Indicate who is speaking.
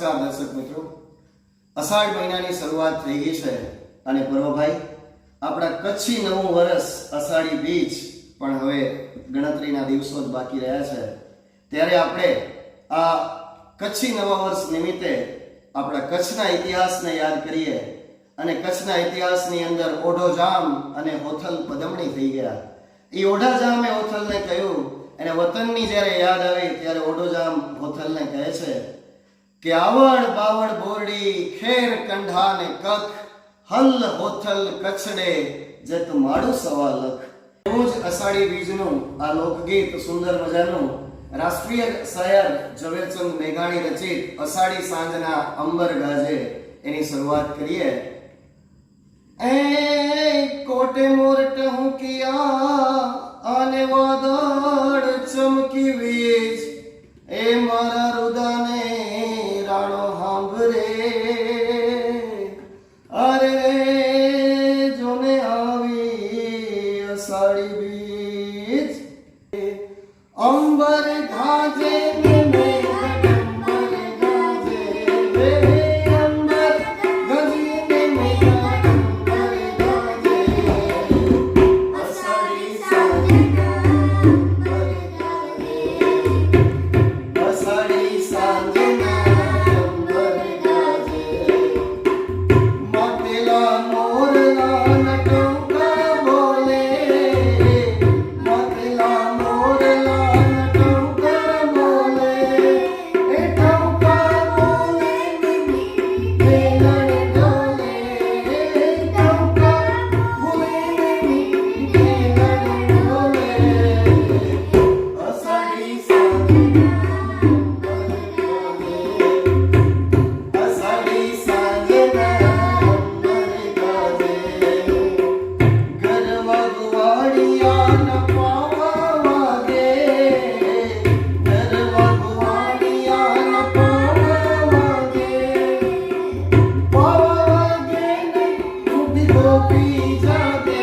Speaker 1: નમસ્કાર દર્શક મિત્રો. અષાઢ મહિનાની શરૂઆત થઈ ગઈ છે અને પર્વભાઈ, આપણા કચ્છી નવું વર્ષ અષાઢી બીજ પણ હવે ગણતરીના દિવસો જ બાકી રહ્યા છે. ત્યારે આપણે આ કચ્છી નવા વર્ષ નિમિત્તે આપણા કચ્છના ઇતિહાસને યાદ કરીએ અને કચ્છના ઇતિહાસની અંદર ઓઢોજામ અને હોથલ પદમણી થઈ ગયા. એ ઓઢાજામે હોથલને કહ્યું અને વતનની જ્યારે યાદ આવી ત્યારે ઓઢોજામ હોથલને કહે છે. કે આવડ બાવડ બોરડી, ખેર કંઢા ને કખ, હલ હોથલ કચડે જત માડું સવા લખ. રોજ અષાઢી બીજનું આ લોકગીત સુંદર મજાનું. રાષ્ટ્રીય શાયર ઝવેરચંદ મેઘાણી રચિત અષાઢી સાંજના અંબર ગાજે. એની શરૂઆત કરીએ. એ કોટે મોરટ હું કિયા, આને વાદળ ચમકી વીજ. એ મારા રુદાને অম্বরে गोपी जगे